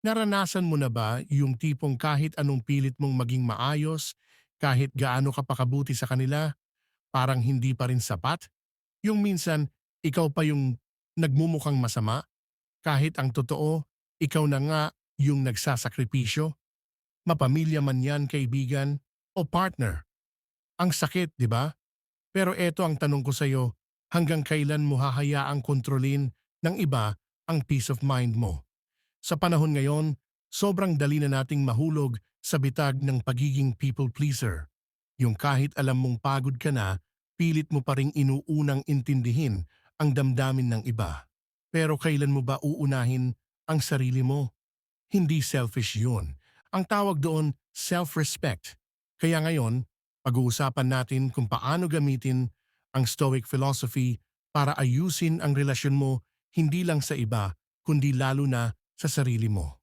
Naranasan mo na ba yung tipong kahit anong pilit mong maging maayos, kahit gaano ka pakabuti sa kanila, parang hindi pa rin sapat? Yung minsan, ikaw pa yung nagmumukhang masama, kahit ang totoo, ikaw na nga yung nagsasakripisyo? Mapamilya man yan, kaibigan, o partner. Ang sakit, di ba? Pero eto ang tanong ko sa'yo, hanggang kailan mo hahayaang kontrolin ng iba ang peace of mind mo? Sa panahon ngayon, sobrang dali na nating mahulog sa bitag ng pagiging people pleaser. Yung kahit alam mong pagod ka na, pilit mo pa ring inuunang intindihin ang damdamin ng iba. Pero kailan mo ba uunahin ang sarili mo? Hindi selfish yun. Ang tawag doon, self-respect. Kaya ngayon, pag-uusapan natin kung paano gamitin ang Stoic philosophy para ayusin ang relasyon mo hindi lang sa iba, kundi lalo na sa sarili mo.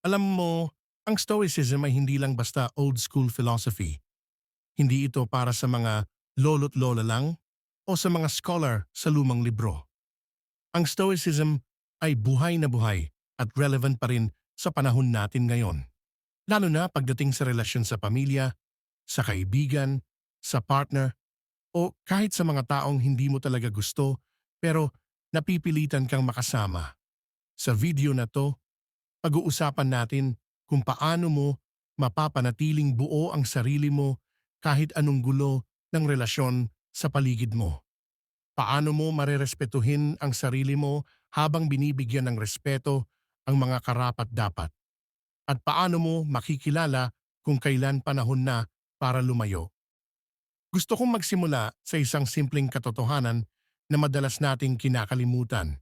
Alam mo, ang Stoicism ay hindi lang basta old school philosophy. Hindi ito para sa mga lolo't lola lang o sa mga scholar sa lumang libro. Ang Stoicism ay buhay na buhay at relevant pa rin sa panahon natin ngayon. Lalo na pagdating sa relasyon sa pamilya, sa kaibigan, sa partner, o kahit sa mga taong hindi mo talaga gusto pero napipilitan kang makasama. Sa video na to, pag-uusapan natin kung paano mo mapapanatiling buo ang sarili mo kahit anong gulo ng relasyon sa paligid mo. Paano mo marerespetuhin ang sarili mo habang binibigyan ng respeto ang mga karapat-dapat. At paano mo makikilala kung kailan panahon na para lumayo. Gusto kong magsimula sa isang simpleng katotohanan na madalas nating kinakalimutan.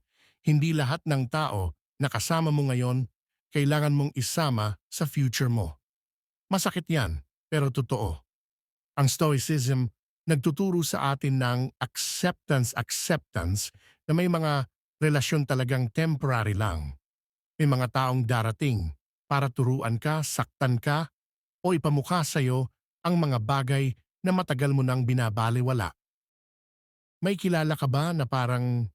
Hindi lahat ng tao na kasama mo ngayon kailangan mong isama sa future mo. Masakit yan, pero totoo. Ang Stoicism nagtuturo sa atin ng acceptance-acceptance na may mga relasyon talagang temporary lang. May mga taong darating para turuan ka, saktan ka, o ipamukha sa'yo ang mga bagay na matagal mo nang binabaliwala. May kilala ka ba na parang,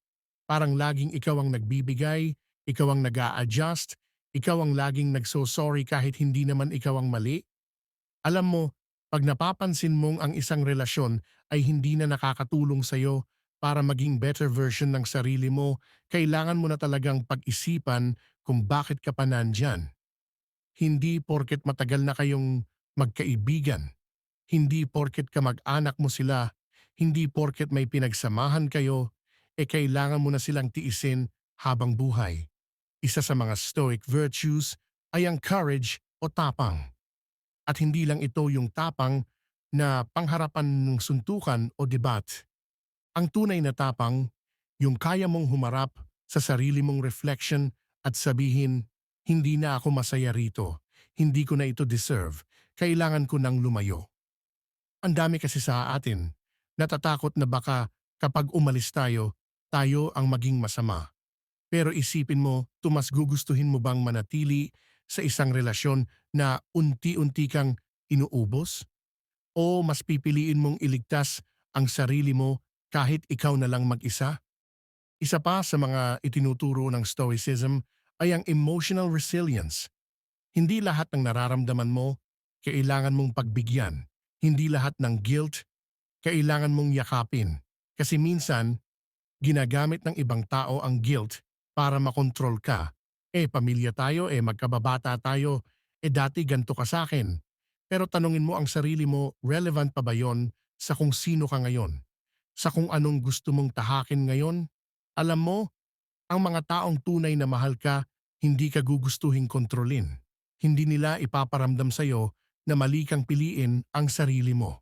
parang laging ikaw ang nagbibigay, ikaw ang nag adjust ikaw ang laging nagso-sorry kahit hindi naman ikaw ang mali? Alam mo, pag napapansin mong ang isang relasyon ay hindi na nakakatulong sa'yo para maging better version ng sarili mo, kailangan mo na talagang pag-isipan kung bakit ka pa nandyan. Hindi porket matagal na kayong magkaibigan. Hindi porket kamag-anak mo sila. Hindi porket may pinagsamahan kayo, e kailangan mo na silang tiisin habang buhay. Isa sa mga stoic virtues ay ang courage o tapang. At hindi lang ito yung tapang na pangharapan ng suntukan o debat. Ang tunay na tapang, yung kaya mong humarap sa sarili mong reflection at sabihin, hindi na ako masaya rito, hindi ko na ito deserve, kailangan ko nang lumayo. Ang dami kasi sa atin, natatakot na baka kapag umalis tayo, tayo ang maging masama. Pero isipin mo, tumas gugustuhin mo bang manatili sa isang relasyon na unti-unti kang inuubos? O mas pipiliin mong iligtas ang sarili mo kahit ikaw na lang mag-isa? Isa pa sa mga itinuturo ng Stoicism ay ang emotional resilience. Hindi lahat ng nararamdaman mo kailangan mong pagbigyan. Hindi lahat ng guilt kailangan mong yakapin. Kasi minsan, ginagamit ng ibang tao ang guilt para makontrol ka. Eh pamilya tayo, eh magkababata tayo, eh dati ganto ka sa akin. Pero tanungin mo ang sarili mo, relevant pa ba yon sa kung sino ka ngayon? Sa kung anong gusto mong tahakin ngayon? Alam mo, ang mga taong tunay na mahal ka, hindi ka gugustuhin kontrolin. Hindi nila ipaparamdam sa'yo na mali kang piliin ang sarili mo.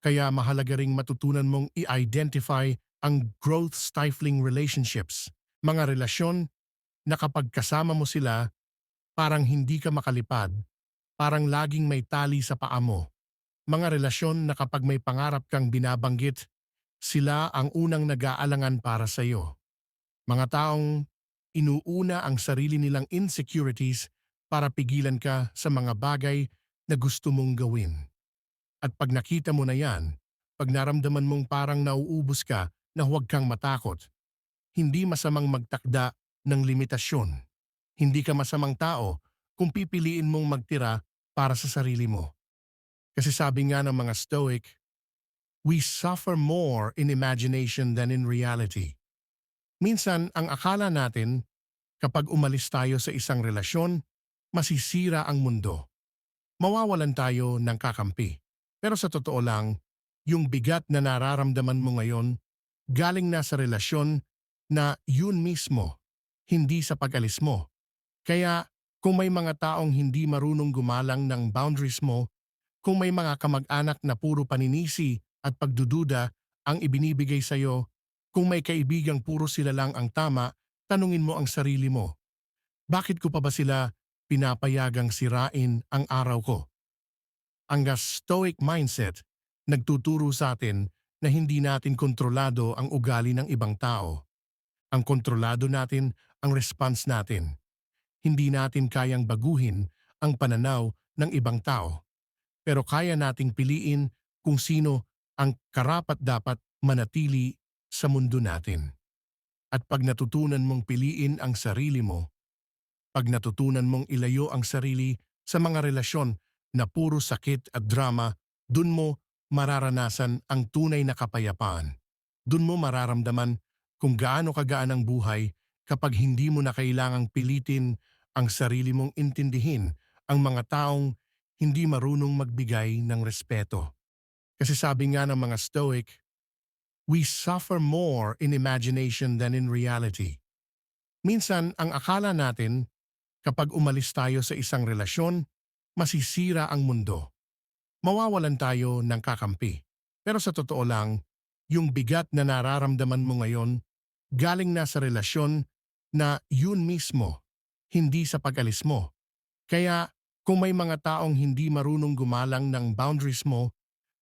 Kaya mahalaga ring matutunan mong i-identify ang growth-stifling relationships mga relasyon na kapag kasama mo sila, parang hindi ka makalipad, parang laging may tali sa paa mo. Mga relasyon na kapag may pangarap kang binabanggit, sila ang unang nag-aalangan para sa iyo. Mga taong inuuna ang sarili nilang insecurities para pigilan ka sa mga bagay na gusto mong gawin. At pag nakita mo na yan, pag naramdaman mong parang nauubos ka na huwag kang matakot, hindi masamang magtakda ng limitasyon. hindi ka masamang tao kung pipiliin mong magtira para sa sarili mo. Kasi sabi nga ng mga Stoic, we suffer more in imagination than in reality. Minsan, ang akala natin, kapag umalis tayo sa isang relasyon, masisira ang mundo. Mawawalan tayo ng kakampi. Pero sa totoo lang, yung bigat na nararamdaman mo ngayon, galing na sa relasyon na yun mismo, hindi sa pag-alis mo. Kaya kung may mga taong hindi marunong gumalang ng boundaries mo, kung may mga kamag-anak na puro paninisi at pagdududa ang ibinibigay sa'yo, kung may kaibigang puro sila lang ang tama, tanungin mo ang sarili mo. Bakit ko pa ba sila pinapayagang sirain ang araw ko? Ang stoic mindset nagtuturo sa atin na hindi natin kontrolado ang ugali ng ibang tao. Ang kontrolado natin ang response natin. Hindi natin kayang baguhin ang pananaw ng ibang tao. Pero kaya nating piliin kung sino ang karapat-dapat manatili sa mundo natin. At pag natutunan mong piliin ang sarili mo, pag natutunan mong ilayo ang sarili sa mga relasyon na puro sakit at drama, dun mo mararanasan ang tunay na kapayapaan. Dun mo mararamdaman kung gaano kagaan ang buhay kapag hindi mo na kailangang pilitin ang sarili mong intindihin ang mga taong hindi marunong magbigay ng respeto. Kasi sabi nga ng mga Stoic, we suffer more in imagination than in reality. Minsan, ang akala natin, kapag umalis tayo sa isang relasyon, masisira ang mundo. Mawawalan tayo ng kakampi. Pero sa totoo lang, yung bigat na nararamdaman mo ngayon, galing na sa relasyon na yun mismo, hindi sa pag-alis mo. Kaya kung may mga taong hindi marunong gumalang ng boundaries mo,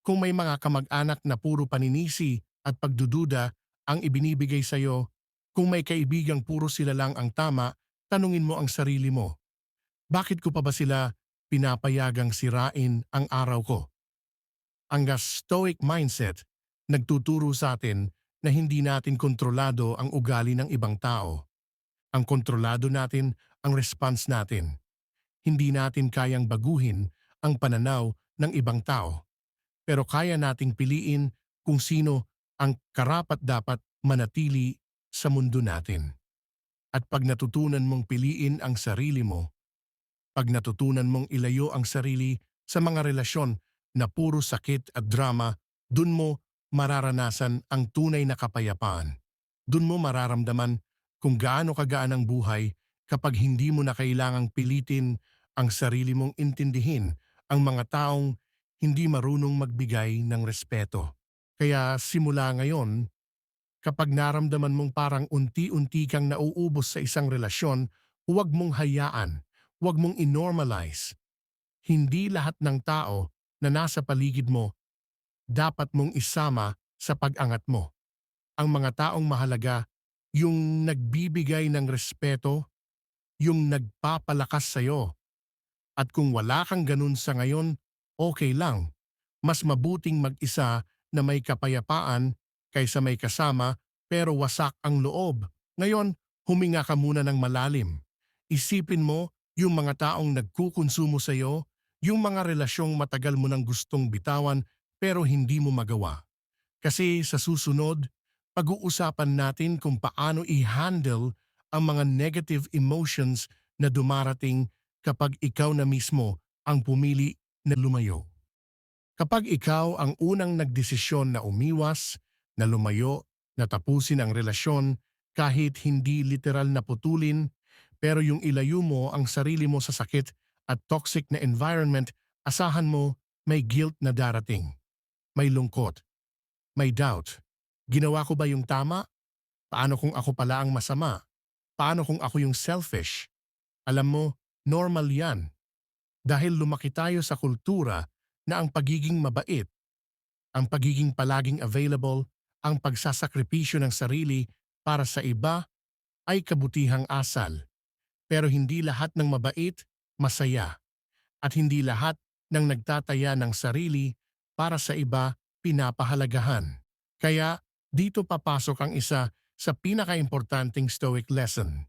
kung may mga kamag-anak na puro paninisi at pagdududa ang ibinibigay sa'yo, kung may kaibigang puro sila lang ang tama, tanungin mo ang sarili mo. Bakit ko pa ba sila pinapayagang sirain ang araw ko? Ang stoic mindset nagtuturo sa atin na hindi natin kontrolado ang ugali ng ibang tao. Ang kontrolado natin ang response natin. Hindi natin kayang baguhin ang pananaw ng ibang tao. Pero kaya nating piliin kung sino ang karapat-dapat manatili sa mundo natin. At pag natutunan mong piliin ang sarili mo, pag natutunan mong ilayo ang sarili sa mga relasyon na puro sakit at drama, dun mo mararanasan ang tunay na kapayapaan. Dun mo mararamdaman kung gaano kagaan ang buhay kapag hindi mo na kailangang pilitin ang sarili mong intindihin ang mga taong hindi marunong magbigay ng respeto. Kaya simula ngayon, kapag naramdaman mong parang unti-unti kang nauubos sa isang relasyon, huwag mong hayaan, huwag mong inormalize. Hindi lahat ng tao na nasa paligid mo dapat mong isama sa pag-angat mo. Ang mga taong mahalaga, yung nagbibigay ng respeto, yung nagpapalakas sa'yo. At kung wala kang ganun sa ngayon, okay lang. Mas mabuting mag-isa na may kapayapaan kaysa may kasama pero wasak ang loob. Ngayon, huminga ka muna ng malalim. Isipin mo yung mga taong nagkukonsumo sa iyo, yung mga relasyong matagal mo nang gustong bitawan pero hindi mo magawa. Kasi sa susunod, pag-uusapan natin kung paano i-handle ang mga negative emotions na dumarating kapag ikaw na mismo ang pumili na lumayo. Kapag ikaw ang unang nagdesisyon na umiwas, na lumayo, na tapusin ang relasyon kahit hindi literal na putulin, pero yung ilayo mo ang sarili mo sa sakit at toxic na environment, asahan mo may guilt na darating. May lungkot. May doubt. Ginawa ko ba yung tama? Paano kung ako pala ang masama? Paano kung ako yung selfish? Alam mo, normal yan. Dahil lumaki tayo sa kultura na ang pagiging mabait, ang pagiging palaging available, ang pagsasakripisyo ng sarili para sa iba ay kabutihang asal. Pero hindi lahat ng mabait, masaya. At hindi lahat ng nagtataya ng sarili para sa iba, pinapahalagahan. Kaya dito papasok ang isa sa pinakaimportanteng Stoic lesson.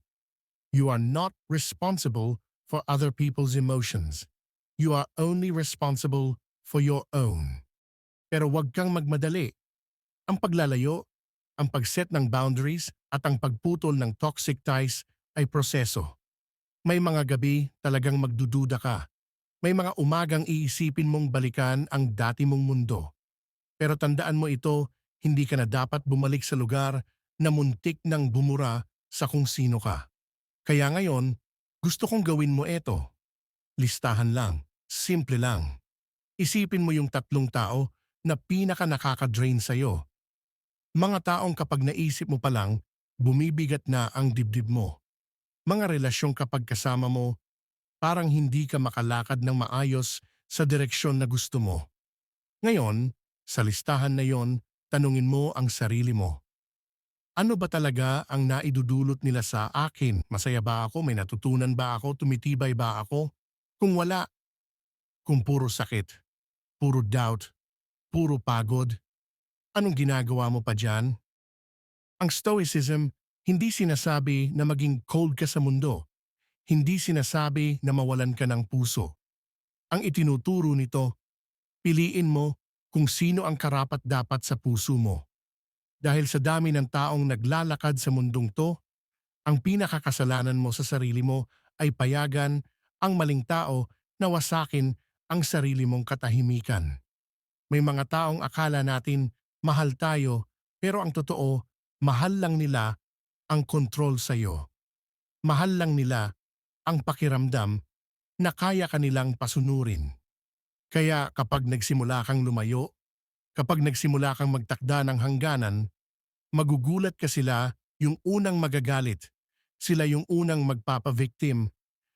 You are not responsible for other people's emotions. You are only responsible for your own. Pero huwag kang magmadali. Ang paglalayo, ang pagset ng boundaries at ang pagputol ng toxic ties ay proseso. May mga gabi talagang magdududa ka. May mga umagang iisipin mong balikan ang dati mong mundo. Pero tandaan mo ito, hindi ka na dapat bumalik sa lugar na muntik ng bumura sa kung sino ka. Kaya ngayon, gusto kong gawin mo ito. Listahan lang, simple lang. Isipin mo yung tatlong tao na pinaka nakaka-drain sa'yo. Mga taong kapag naisip mo pa lang, bumibigat na ang dibdib mo. Mga relasyong kapag kasama mo, parang hindi ka makalakad ng maayos sa direksyon na gusto mo. Ngayon, sa listahan na yon, tanungin mo ang sarili mo. Ano ba talaga ang naidudulot nila sa akin? Masaya ba ako? May natutunan ba ako? Tumitibay ba ako? Kung wala, kung puro sakit, puro doubt, puro pagod, anong ginagawa mo pa dyan? Ang Stoicism, hindi sinasabi na maging cold ka sa mundo. Hindi sinasabi na mawalan ka ng puso. Ang itinuturo nito, piliin mo kung sino ang karapat dapat sa puso mo. Dahil sa dami ng taong naglalakad sa mundong to, ang pinakakasalanan mo sa sarili mo ay payagan ang maling tao na wasakin ang sarili mong katahimikan. May mga taong akala natin mahal tayo pero ang totoo, mahal lang nila ang control sa iyo. Mahal lang nila ang pakiramdam na kaya kanilang pasunurin. Kaya kapag nagsimula kang lumayo, kapag nagsimula kang magtakda ng hangganan, magugulat ka sila yung unang magagalit, sila yung unang magpapavictim,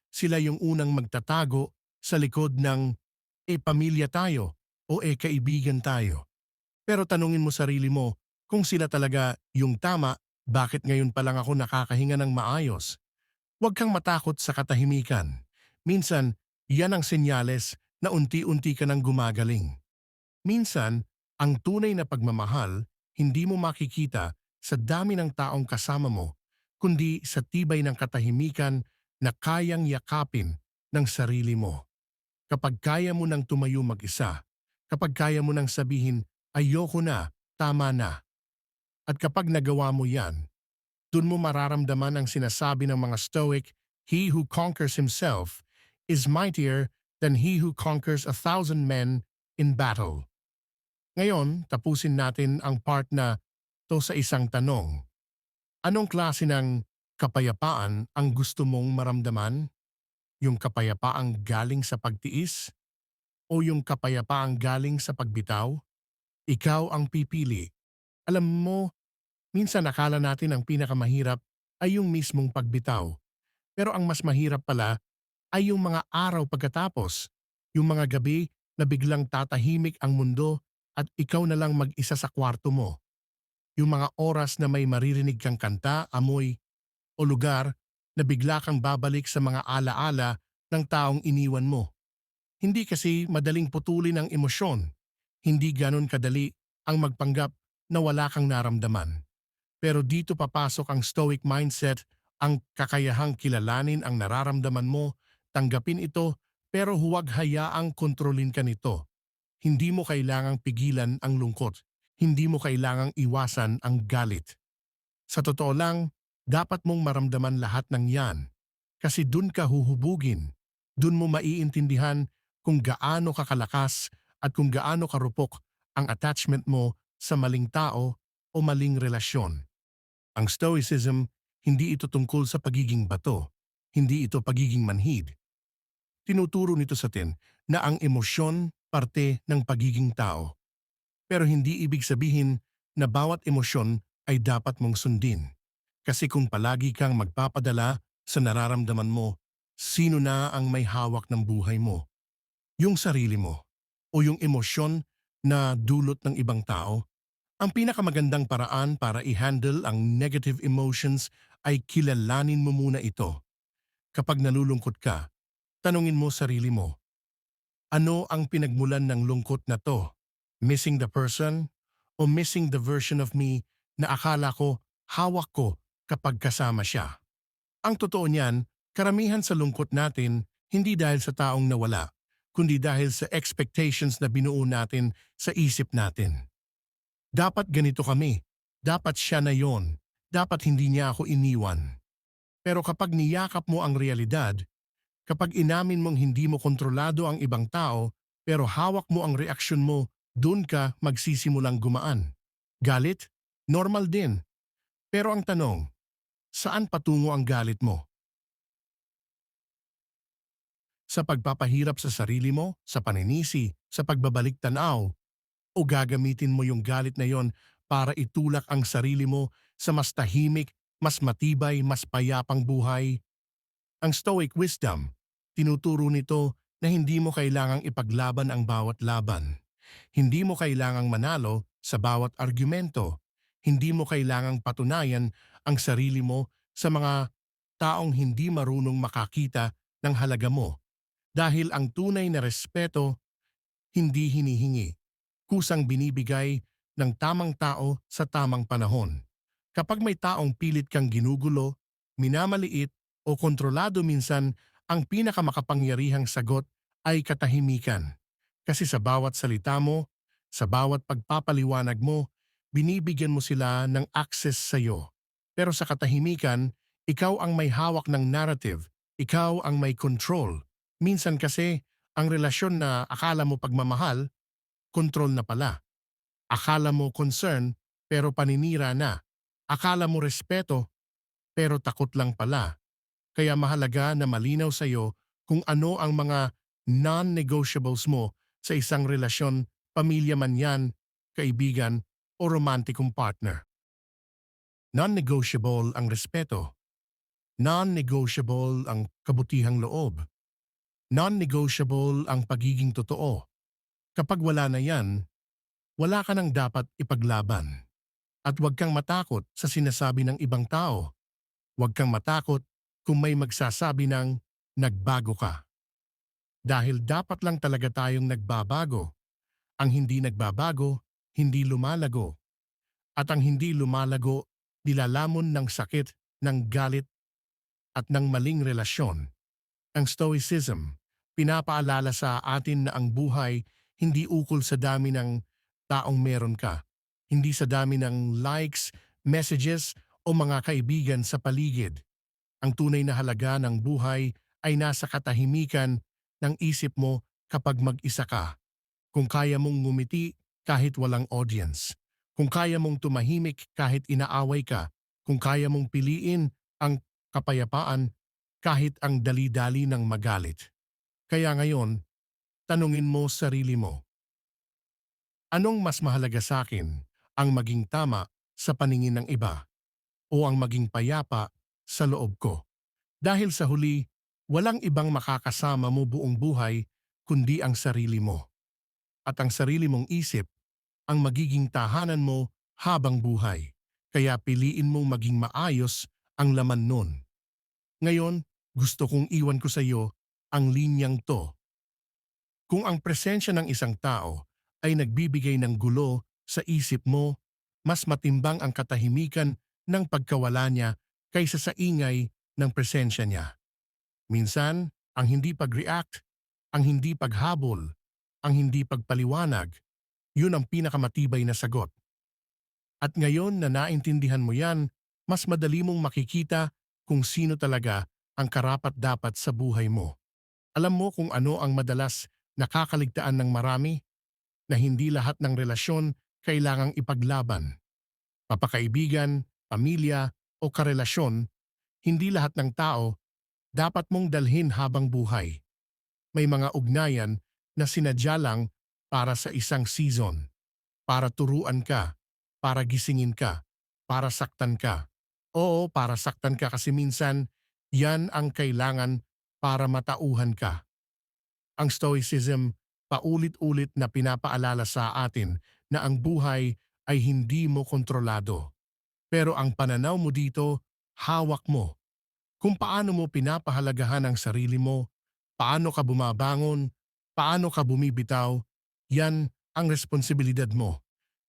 sila yung unang magtatago sa likod ng e pamilya tayo o e kaibigan tayo. Pero tanungin mo sarili mo kung sila talaga yung tama, bakit ngayon pa lang ako nakakahinga ng maayos? Huwag kang matakot sa katahimikan. Minsan, yan ang senyales na unti-unti ka nang gumagaling. Minsan, ang tunay na pagmamahal hindi mo makikita sa dami ng taong kasama mo, kundi sa tibay ng katahimikan na kayang yakapin ng sarili mo. Kapag kaya mo nang tumayo mag-isa, kapag kaya mo nang sabihin, ayoko na, tama na. At kapag nagawa mo yan, dun mo mararamdaman ang sinasabi ng mga Stoic, He who conquers himself is mightier than he who conquers a thousand men in battle. Ngayon, tapusin natin ang part na to sa isang tanong. Anong klase ng kapayapaan ang gusto mong maramdaman? Yung kapayapaang galing sa pagtiis? O yung kapayapaang galing sa pagbitaw? Ikaw ang pipili. Alam mo, minsan nakala natin ang pinakamahirap ay yung mismong pagbitaw. Pero ang mas mahirap pala ay yung mga araw pagkatapos, yung mga gabi na biglang tatahimik ang mundo at ikaw na lang mag-isa sa kwarto mo. Yung mga oras na may maririnig kang kanta, amoy, o lugar na bigla kang babalik sa mga alaala ng taong iniwan mo. Hindi kasi madaling putulin ang emosyon. Hindi ganon kadali ang magpanggap na wala kang naramdaman. Pero dito papasok ang stoic mindset ang kakayahang kilalanin ang nararamdaman mo, tanggapin ito, pero huwag hayaang kontrolin ka nito. Hindi mo kailangang pigilan ang lungkot. Hindi mo kailangang iwasan ang galit. Sa totoo lang, dapat mong maramdaman lahat ng yan. Kasi dun ka huhubugin. Dun mo maiintindihan kung gaano kakalakas at kung gaano karupok ang attachment mo sa maling tao o maling relasyon. Ang Stoicism hindi ito tungkol sa pagiging bato, hindi ito pagiging manhid. Tinuturo nito sa atin na ang emosyon parte ng pagiging tao. Pero hindi ibig sabihin na bawat emosyon ay dapat mong sundin. Kasi kung palagi kang magpapadala sa nararamdaman mo, sino na ang may hawak ng buhay mo? Yung sarili mo o yung emosyon na dulot ng ibang tao? Ang pinakamagandang paraan para i-handle ang negative emotions ay kilalanin mo muna ito. Kapag nalulungkot ka, tanungin mo sarili mo, ano ang pinagmulan ng lungkot na to? Missing the person? O missing the version of me na akala ko hawak ko kapag kasama siya? Ang totoo niyan, karamihan sa lungkot natin hindi dahil sa taong nawala, kundi dahil sa expectations na binuo natin sa isip natin. Dapat ganito kami, dapat siya na yon, dapat hindi niya ako iniwan. Pero kapag niyakap mo ang realidad, kapag inamin mong hindi mo kontrolado ang ibang tao, pero hawak mo ang reaksyon mo, dun ka magsisimulang gumaan. Galit? Normal din. Pero ang tanong, saan patungo ang galit mo? Sa pagpapahirap sa sarili mo, sa paninisi, sa pagbabalik tanaw, o gagamitin mo yung galit na yon para itulak ang sarili mo sa mas tahimik, mas matibay, mas payapang buhay? Ang Stoic Wisdom, tinuturo nito na hindi mo kailangang ipaglaban ang bawat laban. Hindi mo kailangang manalo sa bawat argumento. Hindi mo kailangang patunayan ang sarili mo sa mga taong hindi marunong makakita ng halaga mo. Dahil ang tunay na respeto, hindi hinihingi. Kusang binibigay ng tamang tao sa tamang panahon. Kapag may taong pilit kang ginugulo, minamaliit o kontrolado minsan, ang pinakamakapangyarihang sagot ay katahimikan. Kasi sa bawat salita mo, sa bawat pagpapaliwanag mo, binibigyan mo sila ng access sa iyo. Pero sa katahimikan, ikaw ang may hawak ng narrative, ikaw ang may control. Minsan kasi, ang relasyon na akala mo pagmamahal, control na pala. Akala mo concern, pero paninira na. Akala mo respeto, pero takot lang pala. Kaya mahalaga na malinaw sa iyo kung ano ang mga non-negotiables mo sa isang relasyon, pamilya man yan, kaibigan, o romantikong partner. Non-negotiable ang respeto. Non-negotiable ang kabutihang loob. Non-negotiable ang pagiging totoo. Kapag wala na yan, wala ka nang dapat ipaglaban. At huwag kang matakot sa sinasabi ng ibang tao. Huwag kang matakot kung may magsasabi ng nagbago ka. Dahil dapat lang talaga tayong nagbabago. Ang hindi nagbabago, hindi lumalago. At ang hindi lumalago, nilalamon ng sakit, ng galit, at ng maling relasyon. Ang Stoicism, pinapaalala sa atin na ang buhay hindi ukol sa dami ng taong meron ka, hindi sa dami ng likes, messages o mga kaibigan sa paligid. Ang tunay na halaga ng buhay ay nasa katahimikan ng isip mo kapag mag-isa ka. Kung kaya mong ngumiti kahit walang audience. Kung kaya mong tumahimik kahit inaaway ka. Kung kaya mong piliin ang kapayapaan kahit ang dali-dali ng magalit. Kaya ngayon, tanungin mo sarili mo. Anong mas mahalaga sa akin, ang maging tama sa paningin ng iba o ang maging payapa sa loob ko? Dahil sa huli, walang ibang makakasama mo buong buhay kundi ang sarili mo. At ang sarili mong isip ang magiging tahanan mo habang buhay. Kaya piliin mong maging maayos ang laman nun. Ngayon, gusto kong iwan ko sa iyo ang linyang to. Kung ang presensya ng isang tao ay nagbibigay ng gulo sa isip mo, mas matimbang ang katahimikan ng pagkawala niya kaysa sa ingay ng presensya niya. Minsan, ang hindi pag-react, ang hindi paghabol, ang hindi pagpaliwanag, yun ang pinakamatibay na sagot. At ngayon na naintindihan mo yan, mas madali mong makikita kung sino talaga ang karapat-dapat sa buhay mo. Alam mo kung ano ang madalas nakakaligtaan ng marami? Na hindi lahat ng relasyon kailangang ipaglaban. Papakaibigan, pamilya o karelasyon, hindi lahat ng tao dapat mong dalhin habang buhay. May mga ugnayan na sinadya lang para sa isang season, para turuan ka, para gisingin ka, para saktan ka. Oo, para saktan ka kasi minsan yan ang kailangan para matauhan ka. Ang Stoicism paulit-ulit na pinapaalala sa atin na ang buhay ay hindi mo kontrolado. Pero ang pananaw mo dito, hawak mo. Kung paano mo pinapahalagahan ang sarili mo, paano ka bumabangon, paano ka bumibitaw, yan ang responsibilidad mo.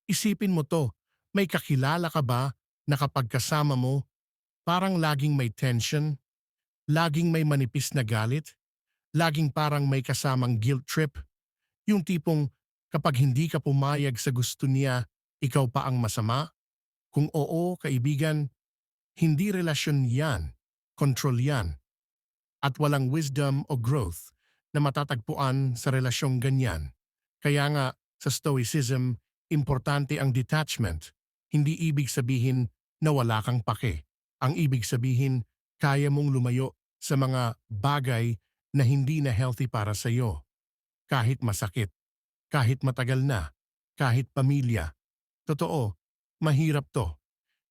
Isipin mo to, may kakilala ka ba na kapag kasama mo, parang laging may tension, laging may manipis na galit, laging parang may kasamang guilt trip, yung tipong kapag hindi ka pumayag sa gusto niya, ikaw pa ang masama? Kung oo, kaibigan, hindi relasyon yan, control yan. At walang wisdom o growth na matatagpuan sa relasyong ganyan. Kaya nga, sa Stoicism, importante ang detachment. Hindi ibig sabihin na wala kang pake. Ang ibig sabihin, kaya mong lumayo sa mga bagay na hindi na healthy para sa iyo. Kahit masakit, kahit matagal na, kahit pamilya. Totoo, mahirap to.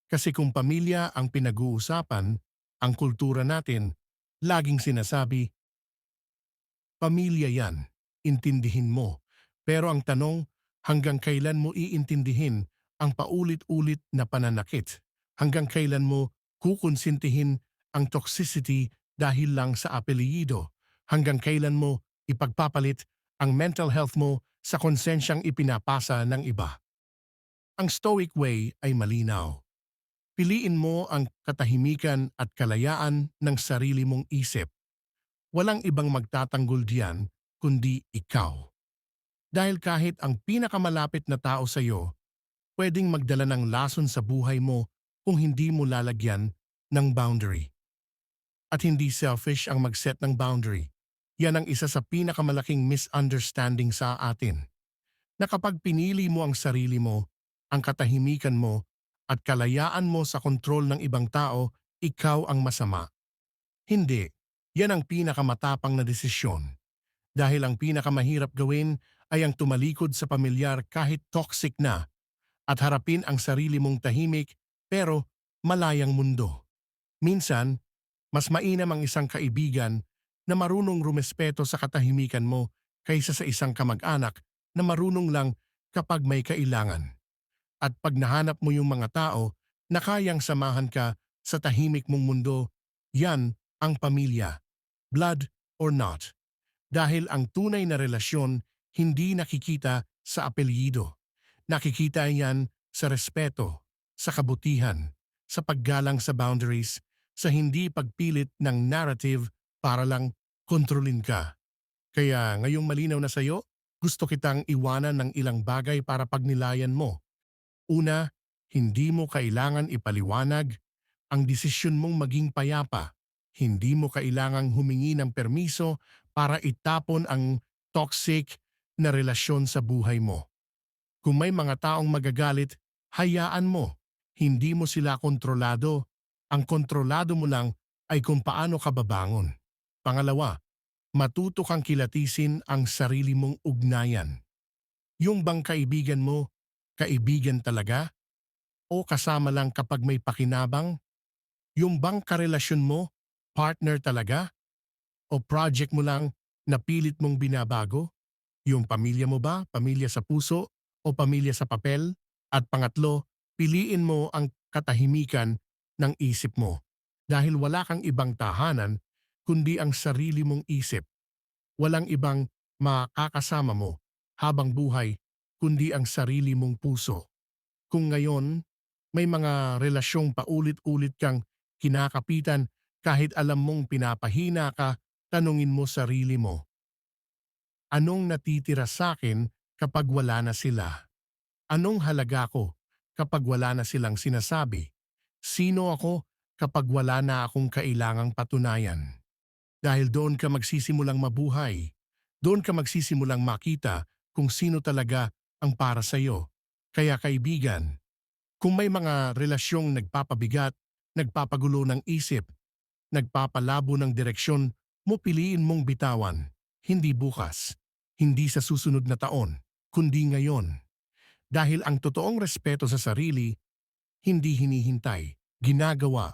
Kasi kung pamilya ang pinag-uusapan, ang kultura natin, laging sinasabi, Pamilya yan, intindihin mo. Pero ang tanong, hanggang kailan mo iintindihin ang paulit-ulit na pananakit? Hanggang kailan mo kukonsintihin ang toxicity dahil lang sa apelyido? Hanggang kailan mo ipagpapalit ang mental health mo sa konsensyang ipinapasa ng iba? Ang Stoic Way ay malinaw. Piliin mo ang katahimikan at kalayaan ng sarili mong isip. Walang ibang magtatanggol diyan kundi ikaw. Dahil kahit ang pinakamalapit na tao sa iyo, pwedeng magdala ng lason sa buhay mo kung hindi mo lalagyan ng boundary. At hindi selfish ang mag-set ng boundary. Yan ang isa sa pinakamalaking misunderstanding sa atin. Na kapag pinili mo ang sarili mo, ang katahimikan mo, at kalayaan mo sa kontrol ng ibang tao, ikaw ang masama. Hindi, yan ang pinakamatapang na desisyon. Dahil ang pinakamahirap gawin ay ang tumalikod sa pamilyar kahit toxic na at harapin ang sarili mong tahimik pero malayang mundo. Minsan, mas mainam ang isang kaibigan na marunong rumespeto sa katahimikan mo kaysa sa isang kamag-anak na marunong lang kapag may kailangan. At pag nahanap mo yung mga tao na kayang samahan ka sa tahimik mong mundo, yan ang pamilya, blood or not. Dahil ang tunay na relasyon hindi nakikita sa apelyido. Nakikita yan sa respeto, sa kabutihan, sa paggalang sa boundaries, sa hindi pagpilit ng narrative para lang kontrolin ka. Kaya ngayong malinaw na sayo, gusto kitang iwanan ng ilang bagay para pagnilayan mo. Una, hindi mo kailangan ipaliwanag ang desisyon mong maging payapa. Hindi mo kailangang humingi ng permiso para itapon ang toxic na relasyon sa buhay mo. Kung may mga taong magagalit, hayaan mo. Hindi mo sila kontrolado. Ang kontrolado mo lang ay kung paano ka babangon. Pangalawa, matuto kang kilatisin ang sarili mong ugnayan. Yung bang kaibigan mo, kaibigan talaga? O kasama lang kapag may pakinabang? Yung bang karelasyon mo, partner talaga? O project mo lang na pilit mong binabago? Yung pamilya mo ba, pamilya sa puso o pamilya sa papel? At pangatlo, piliin mo ang katahimikan ng isip mo dahil wala kang ibang tahanan kundi ang sarili mong isip. Walang ibang makakasama mo habang buhay kundi ang sarili mong puso. Kung ngayon, may mga relasyong paulit-ulit kang kinakapitan kahit alam mong pinapahina ka, tanungin mo sarili mo. Anong natitira sa akin kapag wala na sila? Anong halaga ko kapag wala na silang sinasabi? Sino ako kapag wala na akong kailangang patunayan? Dahil doon ka magsisimulang mabuhay. Doon ka magsisimulang makita kung sino talaga ang para sa iyo. Kaya kaibigan, kung may mga relasyong nagpapabigat, nagpapagulo ng isip, nagpapalabo ng direksyon, mo piliin mong bitawan. Hindi bukas, hindi sa susunod na taon, kundi ngayon. Dahil ang totoong respeto sa sarili, hindi hinihintay, ginagawa.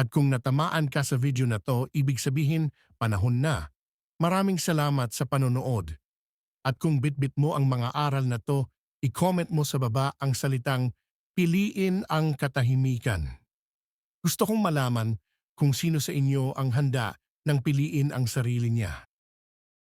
At kung natamaan ka sa video na to, ibig sabihin, panahon na. Maraming salamat sa panonood. At kung bitbit mo ang mga aral na to, i-comment mo sa baba ang salitang piliin ang katahimikan. Gusto kong malaman kung sino sa inyo ang handa ng piliin ang sarili niya.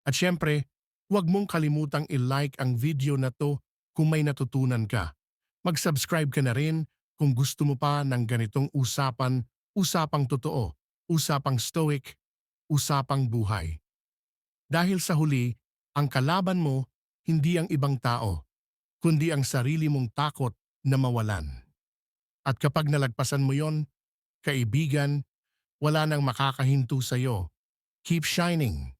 At syempre, huwag mong kalimutang i-like ang video na to kung may natutunan ka. Mag-subscribe ka na rin kung gusto mo pa ng ganitong usapan usapang totoo usapang stoic, usapang buhay. Dahil sa huli, ang kalaban mo hindi ang ibang tao, kundi ang sarili mong takot na mawalan. At kapag nalagpasan mo yon, kaibigan, wala nang makakahinto sa'yo. Keep shining.